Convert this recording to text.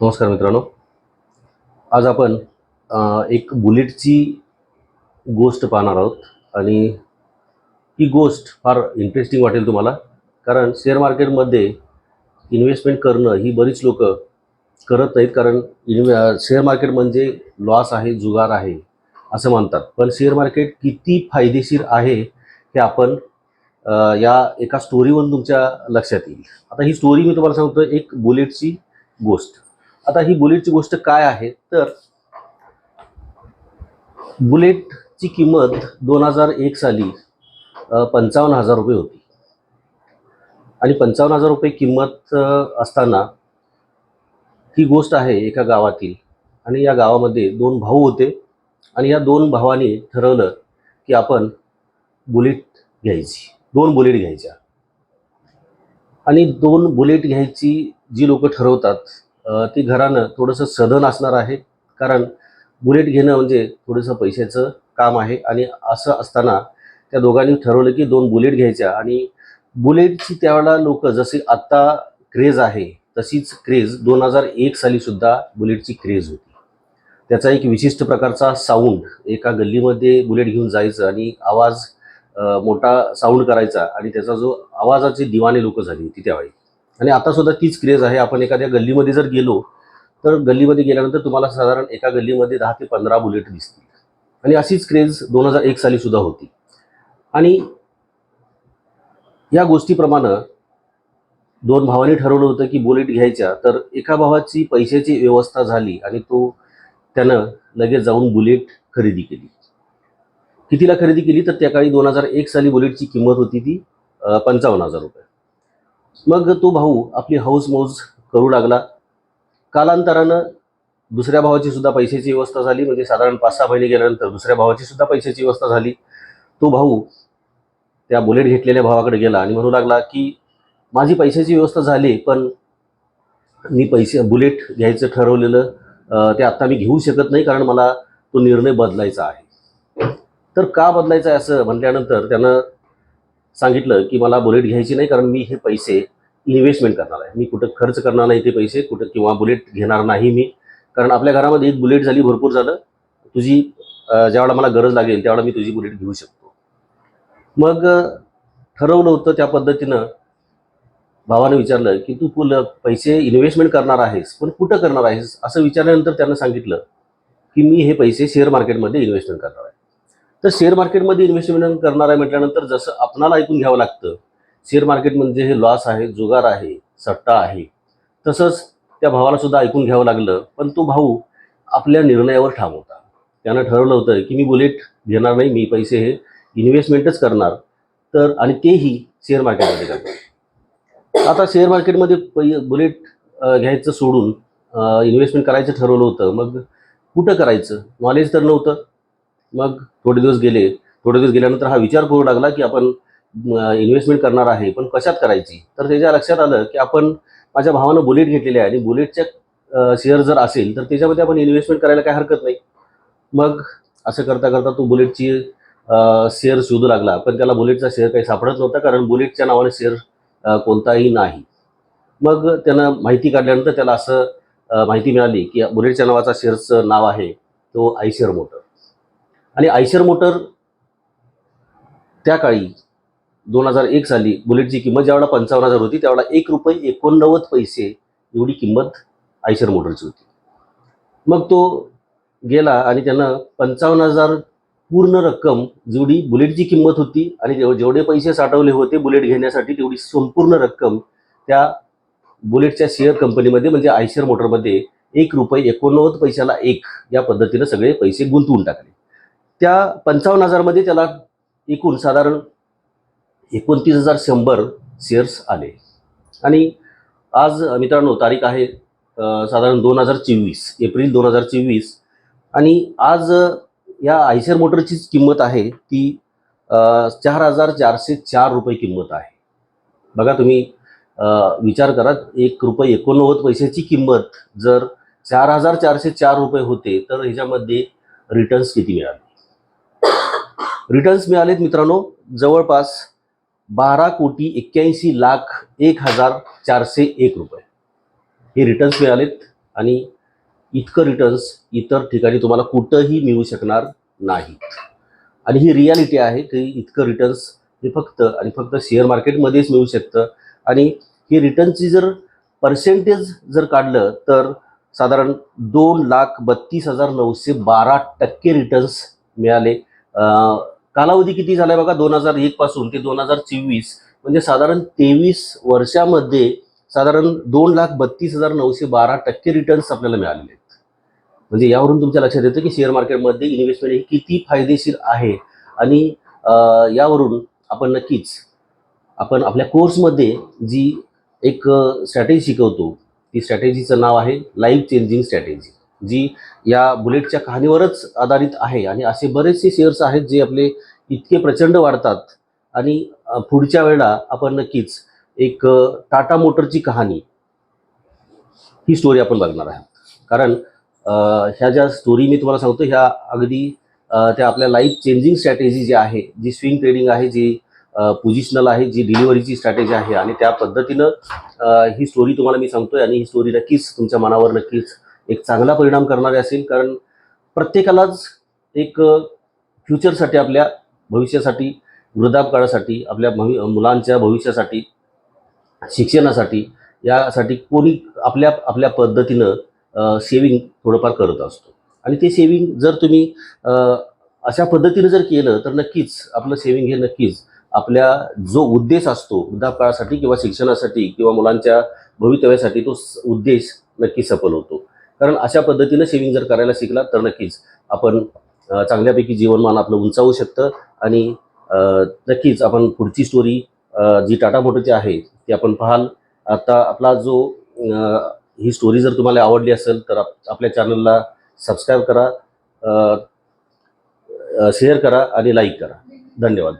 नमस्कार मित्रांनो. आज आपण एक बुलेटची गोष्ट पाहणार आहोत आणि ही गोष्ट फार इंटरेस्टिंग वाटेल तुम्हाला. कारण शेअर मार्केटमध्ये इन्व्हेस्टमेंट करणं ही बरीच लोक करत नाहीत. कारण इन्व्हे शेअर मार्केट म्हणजे लॉस आहे जुगार आहे असं म्हणतात पण शेअर मार्केट किती फायदेशीर आहे हे आपण या एका स्टोरीवरून तुमच्या लक्षात येईल. आता ही स्टोरी मी तुम्हाला सांगतो एक बुलेटची गोष्ट. आता ही बुलेटची गोष्ट काय आहे? तर बुलेटची किंमत दोन हजार एक साली पंचावन्न हजार रुपये होती. आणि पंचावन्न हजार रुपये किंमत असताना ही गोष्ट आहे एका गावातील. आणि या गावामध्ये दोन भाऊ होते. आणि या दोन भावांनी ठरवलं की आपण बुलेट घ्यायची. दोन बुलेट घ्यायच्या. आणि दोन बुलेट घ्यायची जी लोक ठरवतात ती घरानं थोडंसं सधन असणार आहे. कारण बुलेट घेणं म्हणजे थोडंसं पैशाचं काम आहे. आणि असं असताना त्या दोघांनी ठरवलं की दोन बुलेट घ्यायच्या. आणि बुलेटची त्यावेळेला लोक जसे आत्ता क्रेज आहे तशीच क्रेज दोन हजार एक साली सुद्धा बुलेटची क्रेज होती. त्याचा एक विशिष्ट प्रकारचा साऊंड एका गल्लीमध्ये बुलेट घेऊन जायचं आणि आवाज मोठा साऊंड करायचा. आणि त्याचा जो आवाजाचे दिवाने लोक झाली होती त्यावेळी. आणि आता सुद्धा तीच क्रेज आहे. आपण एखाद्या गल्लीमध्ये जर गेलो तर गल्लीमध्ये गेल्यानंतर तुम्हाला साधारण एका गल्लीमध्ये दहा ते पंधरा बुलेट दिसतील. आणि अशीच क्रेज दोन हजार एक साली सुद्धा होती. आणि या गोष्टीप्रमाणे दोन भावांनी ठरवलं होतं की बुलेट घ्यायच्या तर एका भावाची पैशाची व्यवस्था झाली आणि तो त्यानं लगेच जाऊन बुलेट खरेदी केली. कितीला खरेदी केली? तर त्या काळी दोन हजार एक साली बुलेटची किंमत होती ती पंचावन्न हजार रुपये. मग तो भाऊ आपली हौस मौज करू लागला. कालांतरानं दुसऱ्या भावाची सुद्धा पैशाची व्यवस्था झाली. म्हणजे साधारण पाच सहा महिने गेल्यानंतर दुसऱ्या भावाची सुद्धा पैशाची व्यवस्था झाली. तो भाऊ त्या बुलेट घेतलेल्या भावाकडे गेला आणि म्हणू लागला की माझी पैशाची व्यवस्था झाली पण मी पैसे बुलेट घ्यायचं ठरवलेलं ते आत्ता मी घेऊ शकत नाही कारण मला तो निर्णय बदलायचा आहे. तर का बदलायचा आहे असं म्हटल्यानंतर त्यानं सांगितलं की मला बुलेट घ्यायची नाही कारण मी हे पैसे इन्व्हेस्टमेंट करणार आहे. मी कुठं खर्च करणार नाही ते पैसे कुठं किंवा बुलेट घेणार नाही मी. कारण आपल्या घरामध्ये एक बुलेट झाली भरपूर झालं. तुझी ज्यावेळेला मला गरज लागेल त्यावेळेला मी तुझी बुलेट घेऊ शकतो. मग ठरवलं होतं त्या पद्धतीनं भावाने विचारलं की तू पुल पैसे इन्व्हेस्टमेंट करणार आहेस पण कुठं करणार आहेस? असं विचारल्यानंतर त्यानं सांगितलं की मी हे पैसे शेअर मार्केटमध्ये इन्व्हेस्टमेंट करणार आहे. तर शेअर मार्केटमध्ये इन्व्हेस्टमेंट करणार आहे म्हटल्यानंतर जसं आपणाला ऐकून घ्यावं लागतं शेअर मार्केट म्हणजे हे लॉस आहे जुगार आहे सट्टा आहे. तसंच त्या भावाला सुद्धा ऐकून घ्यावं लागलं पण तो भाऊ आपल्या निर्णयावर ठाम होता. त्यानं ठरवलं होतं की मी बुलेट घेणार नाही मी पैसे हे इन्व्हेस्टमेंटच करणार तर आणि तेही शेअर मार्केटमध्ये करणार. आता शेअर मार्केटमध्ये पै बुलेट घ्यायचं सोडून इन्व्हेस्टमेंट करायचं ठरवलं होतं मग कुठं करायचं? नॉलेज तर नव्हतं. मग थोडे दिवस गेले थोडे दिवस गेल्यानंतर हा विचार करू लागला की आपण इन्व्हेस्टमेंट करणार आहे पण कशात करायची? तर त्याच्या लक्षात आलं की आपण माझ्या भावानं बुलेट घेतलेली आहे आणि बुलेटच्या शेअर जर असेल तर त्याच्यामध्ये आपण इन्व्हेस्टमेंट करायला काही हरकत नाही. मग असं करता करता तो बुलेटची शेअर शोधू लागला. पण त्याला बुलेटचा शेअर काही सापडत नव्हता कारण बुलेटच्या नावाने शेअर कोणताही नाही. मग त्यानं माहिती काढल्यानंतर त्याला असं माहिती मिळाली की बुलेटच्या नावाचा शेअरचं नाव आहे तो आयशियर मोटर. आणि आयशर मोटर त्या काळी दोन हजार एक साली बुलेटची किंमत ज्यावेळेला पंचावन्न हजार होती त्यावेळेला एक रुपये एकोणनव्वद पैसे एवढी किंमत आयशर मोटरची होती. मग तो गेला आणि त्यानं पंचावन्न हजार पूर्ण रक्कम जेवढी बुलेटची किंमत होती आणि जेवढे पैसे साठवले होते बुलेट घेण्यासाठी तेवढी संपूर्ण रक्कम त्या बुलेटच्या शेअर कंपनीमध्ये म्हणजे आयशर मोटरमध्ये एक रुपये एकोणनव्वद पैशाला एक या पद्धतीनं सगळे पैसे गुंतवून टाकले. त्या पंचावन्न हजारमध्ये त्याला एकूण साधारण एकोणतीस हजार शंभर शेअर्स आले. आणि आज मित्रांनो तारीख आहे साधारण दोन हजार चोवीस एप्रिल दोन हजार चोवीस. आणि आज या आयशर मोटरचीच किंमत आहे ती चार हजार चारशे चार रुपये किंमत आहे. बघा तुम्ही विचार करा एक रुपये एकोणनव्वद पैशाची किंमत जर चार हजार चारशे चार रुपये होते तर ह्याच्यामध्ये रिटर्न्स किती मिळाले? रिटर्न्स मिळालेत मित्रांनो. जवळपास बारा कोटी एक्क्याऐंशी लाख एक हजार चारशे एक रुपये. हे रिटर्न्स मिळालेत आणि इतकं रिटर्न्स इतर ठिकाणी तुम्हाला कुठंही मिळू शकणार नाहीत आणि ही रियालिटी आहे की इतकं रिटर्न्स हे फक्त आणि फक्त शेअर मार्केटमध्येच मिळू शकतं. आणि ही रिटर्नची जर पर्सेंटेज जर काढलं तर साधारण दोन लाख बत्तीस हजार नऊशे बारा टक्के रिटर्न्स मिळाले. कालावधी किती झालाय बघा? दोन हजार एक पासून ते दोन हजार चोवीस. म्हणजे साधारण तेवीस वर्षामध्ये साधारण दोन लाख बत्तीस हजार नऊशे बारा टक्के रिटर्न्स आपल्याला मिळालेले आहेत. म्हणजे यावरून तुमच्या लक्षात येतं की शेअर मार्केटमध्ये इन्व्हेस्टमेंट ही किती फायदेशीर आहे? आणि यावरून आपण नक्कीच आपण आपल्या कोर्समध्ये जी एक स्ट्रॅटेजी शिकवतो ती स्ट्रॅटेजीचं नाव आहे लाईफ चेंजिंग स्ट्रॅटेजी जी या बुलेटच्या कहाणीवरच आधारित आहे. आणि असे बरेचसे शेअर्स आहेत जे आपले इतके प्रचंड वाढतात. आणि पुढच्या वेळेला आपण नक्कीच एक टाटा मोटरची कहाणी ही स्टोरी आपण बघणार आहोत. कारण ह्या ज्या स्टोरी मी तुम्हाला सांगतो ह्या अगदी त्या आपल्या लाईफ चेंजिंग स्ट्रॅटेजी जी आहे जी स्विंग ट्रेडिंग आहे जी पोजिशनल आहे जी डिलिव्हरीची स्ट्रॅटेजी आहे. आणि त्या पद्धतीनं ही स्टोरी तुम्हाला मी सांगतोय. आणि ही स्टोरी नक्कीच तुमच्या मनावर नक्कीच एक चांगला परिणाम करणारे असेल कारण प्रत्येकालाच एक फ्युचरसाठी आपल्या भविष्यासाठी वृद्धापकाळासाठी आपल्या भवि मुलांच्या भविष्यासाठी शिक्षणासाठी यासाठी कोणी आपल्या आपल्या पद्धतीनं सेविंग थोडंफार करत असतो. आणि ते सेविंग जर तुम्ही अशा पद्धतीनं जर केलं तर नक्कीच आपलं सेविंग हे नक्कीच आपल्या जो उद्देश असतो वृद्धापकाळासाठी किंवा शिक्षणासाठी किंवा मुलांच्या भवितव्यासाठी तो स- उद्देश नक्की सफल होतो. कारण अशा पद्धतीनं सेविंग जर करायला शिकला तर नक्कीच आपण चांगल्यापैकी जीवनमान आपलं उंचावू शकतं आणि नक्कीच आपण पुढची स्टोरी जी टाटा मोटरची आहे ती आपण पाहाल. आता आपला जो ही स्टोरी जर तुम्हाला आवडली असेल तर आप- आपल्या चॅनलला सबस्क्राईब करा शेअर करा आणि लाईक करा. धन्यवाद.